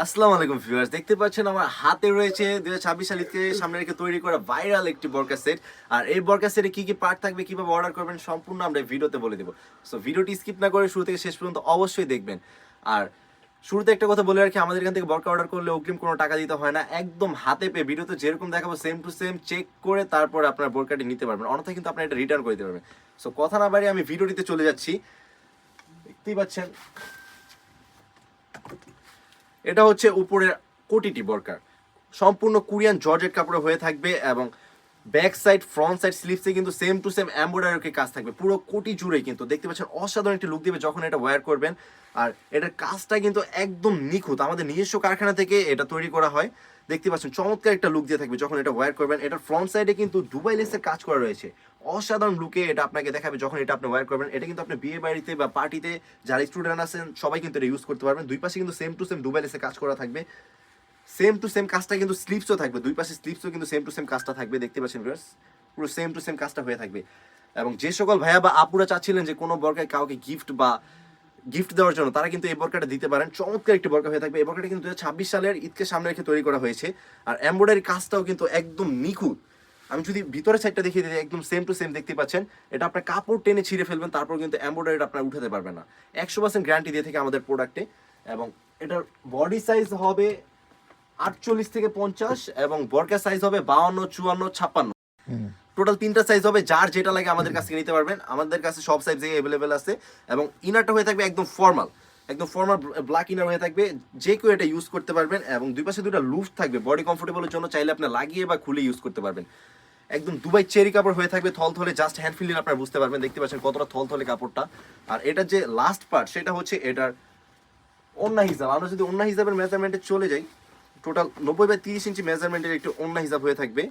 আসসালামু আলাইকুম ভিউয়ার্স, দেখতে পাচ্ছেন আমার হাতে রয়েছে দুই হাজার সালকে সামনে রেখে তৈরি করা ভাইরাল একটি বরকা সেট। আর এই বরকা সেটে কি কি পার্ট থাকবে, কীভাবে অর্ডার করবেন, সম্পূর্ণ আমরা ভিডিওতে বলে দেবো। সো ভিডিওটি স্কিপ না করে শুরু থেকে শেষ পর্যন্ত অবশ্যই দেখবেন। আর শুরুতে একটা কথা বলে রাখি, আমাদের এখান থেকে বরকা অর্ডার করলে অগ্রিম কোনো টাকা দিতে হয় না, একদম হাতে পেয়ে ভিডিওতে যেরকম দেখাবো সেম টু সেম চেক করে তারপর আপনার বোরকাটি নিতে পারবেন। অন্যথায় কিন্তু আপনার এটা রিটার্ন করে দিতে পারবেন। সো কথা না বাড়িয়ে আমি ভিডিওটিতে চলে যাচ্ছি। দেখতেই পাচ্ছেন এটা হচ্ছে উপরের কোটিটি বর্কার সম্পূর্ণ কোরিয়ান জর্জেট কাপড়ে হয়ে থাকবে এবং ব্যাক সাইড, ফ্রন্ট সাইড, স্লিপসে কিন্তু সেম টু সেম এমব্রয়ডারি কাজ থাকবে। পুরো কোটি জুড়ে কিন্তু। দেখতে পাচ্ছেন, অসাধারণ একটি লুক দিবে যখন এটা ওয়্যার করবেন। আর এটার কাজটা কিন্তু একদম নিখুঁত। আমাদের নিজস্ব কারখানা থেকে এটা তৈরি করা হয়। দেখতে পাচ্ছেন, চমৎকার একটা লুক দিয়ে থাকবে যখন এটা ওয়্যার করবেন। এটার ফ্রন্ট সাইডে কিন্তু দুবাই লেসের কাজ করা রয়েছে। অসাধারণ লুকে এটা আপনাকে দেখাবে যখন এটা আপনি ওয়্যার করবেন। এটা কিন্তু আপনি বিয়ে বাড়িতে বা পার্টিতে যারা স্টুডেন্ট আছেন, সবাই কিন্তু এটা ইউজ করতে পারবেন। দুই পাশে কিন্তু সেম টু সেম দুবাই লেসের কাজ করা থাকবে। সেম টু সেম কাজটা কিন্তু স্লিপসও থাকবে। দুই পাশে স্লিপসও কিন্তু সেম টু সেম কাজটা থাকবে, দেখতে পাচ্ছেন ভিউয়ার্স পুরো সেম টু সেম কাজটা হয়ে থাকবে। এবং যে সকল ভাইয়া বা আপুরা চাচ্ছিলেন যে কোনো বরকায় কাউকে গিফট বা গিফট দেওয়ার জন্য, তারা কিন্তু এই বরকাটা দিতে পারেন। চমৎকার একটি বরকা হয়ে থাকবে। এই বরকাটা কিন্তু ছাব্বিশ সালের ঈদকে সামনে রেখে তৈরি করা হয়েছে। আর এমব্রয়ডারি কাজটাও কিন্তু একদম নিখুঁত। আমি যদি ভিতরের সাইডটা দেখিয়ে দিই, একদম সেম টু সেম দেখতে পাচ্ছেন। এটা আপনার কাপড় টেনে ছিঁড়ে ফেলবেন, তারপর কিন্তু এমব্রয়ডারিটা আপনার উঠাতে পারবেন না। একশো পার্সেন্ট গ্যারান্টি দিয়ে থাকে আমাদের প্রোডাক্টে এবং এটার বডি সাইজ হবে আটচল্লিশ থেকে পঞ্চাশ এবং বরকা সাইজ হবে বাউন্ন, চুয়ান্ন, ছাপ্পান্ন। টোটাল তিনটা সাইজ হবে যার যেটা লাগে আমাদের কাছে নিতে পারবেন। আমাদের কাছে সব সাইজে অ্যাভেলেবেল আছে এবং ইনারটা হয়ে থাকবে একদম ফর্মাল একদম ফর্মাল ব্ল্যাক ইনার হয়ে থাকবে। যে কেউ এটা ইউজ করতে পারবেন এবং দুই পাশে দুটো লুফ থাকবে বডি কমফোর্টেবলের জন্য চাইলে আপনি লাগিয়ে বা খুলে ইউজ করতে পারবেন। একদম দুবাই চেরি কাপড় হয়ে থাকবে থল থলে জাস্ট হ্যান্ড ফিলিং আপনারা বুঝতে পারবেন। দেখতে পাচ্ছেন কতটা থল থলে কাপড়টা। আর এটার যে লাস্ট পার্ট সেটা হচ্ছে এটার অন্যা হিসাব আমরা যদি অন্য হিসাবের মেজারমেন্টে চলে যাই টোটাল নব্বই বাই তিরিশ ইঞ্চি মেজারমেন্টের একটু অন্য হিসাব হয়ে থাকবে।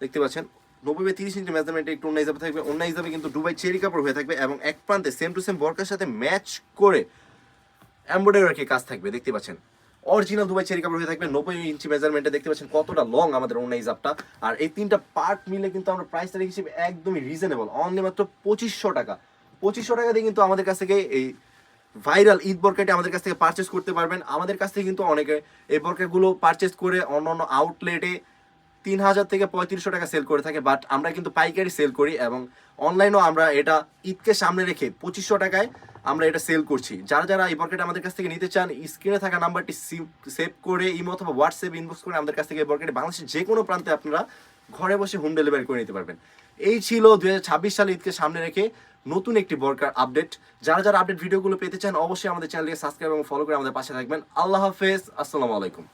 দেখতে পাচ্ছেন, নব্বই বাই তিরিশ ইঞ্চি মেজারমেন্টে একটু অন্য হিসাবে থাকবে। অন্য হিসাবে কিন্তু দুবাই চেরি কাপড় হয়ে থাকবে এবং এক প্রান্তে সেম টু সেম বর্কার সাথে ম্যাচ করে এমব্রয়ডারি কাজ থাকবে। দেখতে পাচ্ছেন অরিজিনাল দুবাই চেরি কাপড় হয়ে থাকবে, নব্বই ইঞ্চি মেজারমেন্টে দেখতে পাচ্ছেন কতটা লং আমাদের অন্য হিসাবটা। আর এই তিনটা পার্ট মিলে কিন্তু আমরা প্রাইসটা রেখেছি একদমই রিজনেবল অনলি মাত্র পঁচিশশো টাকা। পঁচিশশো টাকা দিয়ে কিন্তু আমাদের কাছ থেকে এই ভাইরাল ঈদ বরকাটি আমাদের কাছ থেকে পারচেস করতে পারবেন। আমাদের কাছ থেকে কিন্তু অনেকে এই বরকাগুলো পারচেস করে অন্য অন্য আউটলেটে তিন হাজার থেকে পঁয়ত্রিশশো টাকা সেল করে থাকে বাট আমরা কিন্তু পাইকারি সেল করি এবং অনলাইনেও আমরা এটা ঈদকে সামনে রেখে পঁচিশশো টাকায় আমরা এটা সেল করছি। যারা যারা এই বরকেট আমাদের কাছ থেকে নিতে চান স্ক্রিনে থাকা নাম্বারটি সেভ করে ইমো অথবা হোয়াটসঅ্যাপ ইনবক্স করে আমাদের কাছ থেকে এই বরকেট বাংলাদেশের যে কোনো প্রান্তে আপনারা ঘরে বসে হোম ডেলিভারি করে নিতে পারবেন। এই ছিল দুই সালে ঈদকে সামনে রেখে নতুন একটি বরকার আপডেট যারা যারা আপডেট ভিডিওগুলো পেতে চান, অবশ্যই আমাদের চ্যানেলকে সাবস্ক্রাইব এবং ফলো করে আমাদের পাশে থাকবেন। আল্লাহ হাফেজ, আসসালামু আলাইকুম।